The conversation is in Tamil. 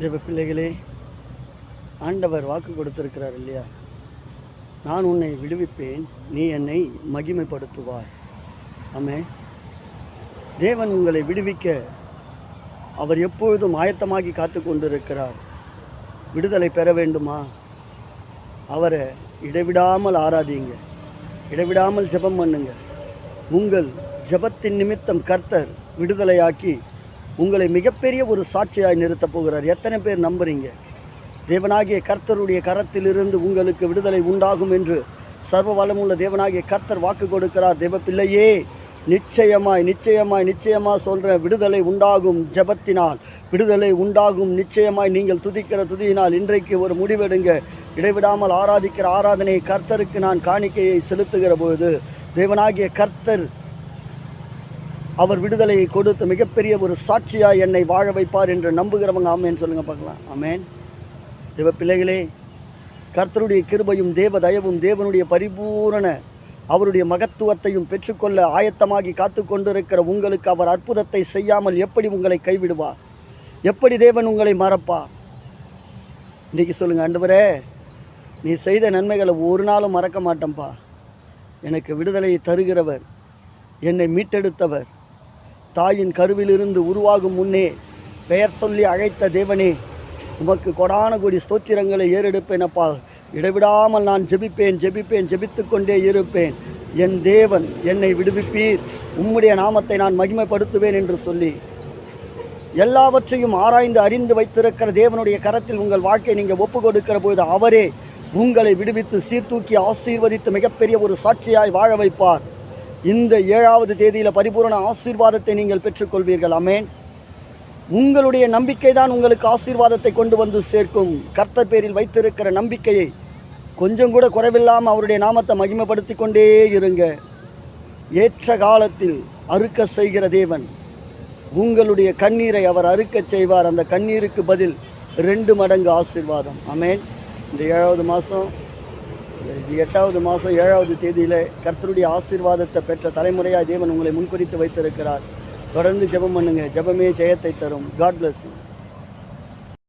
தேவ பிள்ளைகளே ஆண்டவர் வாக்கு கொடுத்திருக்கிறார் இல்லையா? நான் உன்னை விடுவிப்பேன் நீ என்னை மகிமைப்படுத்துவாய். ஆமே தேவன் உங்களை விடுவிக்க அவர் எப்பொழுதும் ஆயத்தமாகி காத்து கொண்டிருக்கிறார். விடுதலை பெற வேண்டுமா? அவரை இடைவிடாமல் ஆராதிங்க இடைவிடாமல் ஜெபம் பண்ணுங்க. உங்கள் ஜெபத்தின் நிமித்தம் கர்த்தர் விடுதலையாக்கி உங்களை மிகப்பெரிய ஒரு சாட்சியாய் நிறுத்தப் போகிறார். எத்தனை பேர் நம்புறீங்க? தேவனாகிய கர்த்தருடைய கரத்திலிருந்து உங்களுக்கு விடுதலை உண்டாகும் என்று சர்வ வளமுள்ள தேவனாகிய கர்த்தர் வாக்கு கொடுக்கிறார். தேவப்பிள்ளையே நிச்சயமாய் நிச்சயமாய் நிச்சயமாக சொல்கிற விடுதலை உண்டாகும் ஜெபத்தினால். விடுதலை உண்டாகும் நிச்சயமாய் நீங்கள் துதிக்கிற துதியினால் இன்றைக்கு ஒரு முடிவெடுங்க. இடைவிடாமல் ஆராதிக்கிற ஆராதனை கர்த்தருக்கு நான் காணிக்கையை செலுத்துகிற பொழுது தேவனாகிய கர்த்தர் அவர் விடுதலையை கொடுத்து மிகப்பெரிய ஒரு சாட்சியாக என்னை வாழ வைப்பார் என்று நம்புகிறவங்க ஆமேன்னு சொல்லுங்கள் பார்க்கலாம். ஆமேன். தேவ பிள்ளைகளே கர்த்தருடைய கிருபையும் தேவ தயவும் தேவனுடைய பரிபூரண அவருடைய மகத்துவத்தையும் பெற்றுக்கொள்ள ஆயத்தமாகி காத்து கொண்டிருக்கிற உங்களுக்கு அவர் அற்புதத்தை செய்யாமல் எப்படி உங்களை கைவிடுவார் எப்படி தேவன் உங்களை மறப்பார் இன்றைக்கி சொல்லுங்கள் ஆண்டவரே நீ செய்த நன்மைகளை ஒரு நாளும் மறக்க மாட்டேன்ப்பா எனக்கு விடுதலையை தருகிறவர் என்னை மீட்டெடுத்தவர் தாயின் கருவிலிருந்து உருவாகும் முன்னே பெயர் சொல்லி அழைத்த தேவனே உமக்கு கொடான கொடி ஸ்தோத்திரங்களை ஏறெடுப்பேன் அப்பா. இடைவிடாமல் நான் ஜெபிப்பேன் ஜெபிப்பேன் ஜெபித்து கொண்டே இருப்பேன். என் தேவன் என்னை விடுவிப்பீர். உம்முடைய நாமத்தை நான் மகிமைப்படுத்துவேன் என்று சொல்லி. எல்லாவற்றையும் ஆராய்ந்து அறிந்து வைத்திருக்கிற தேவனுடைய கரத்தில் உங்கள் வாழ்க்கையை நீங்கள் ஒப்பு கொடுக்கிற போது அவரே உங்களை விடுவித்து சீர்தூக்கி ஆசீர்வதித்து மிகப்பெரிய ஒரு சாட்சியாய் வாழ வைப்பார். இந்த ஏழாவது தேதியில் பரிபூரண ஆசீர்வாதத்தை நீங்கள் பெற்றுக்கொள்வீர்கள். அமேன் உங்களுடைய நம்பிக்கை தான் உங்களுக்கு ஆசீர்வாதத்தை கொண்டு வந்து சேர்க்கும். கர்த்தர் பேரில் வைத்திருக்கிற நம்பிக்கையை கொஞ்சம் கூட குறைவில்லாமல் அவருடைய நாமத்தை மகிமைப்படுத்தி கொண்டே இருங்க. ஏற்ற காலத்தில் அறுக்க செய்கிற தேவன் உங்களுடைய கண்ணீரை அவர் அறுக்கச் செய்வார். அந்த கண்ணீருக்கு பதில் ரெண்டு மடங்கு ஆசீர்வாதம். அமேன் இந்த ஏழாவது மாதம் எட்டாவது மாதம் ஏழாவது தேதியில் கர்த்தருடைய ஆசீர்வாதத்தை பெற்ற தலைமுறையாக தேவன் உங்களை முன்குறித்து வைத்திருக்கிறார். தொடர்ந்து ஜெபம் பண்ணுங்க. ஜெபமே ஜெயத்தை தரும். God bless you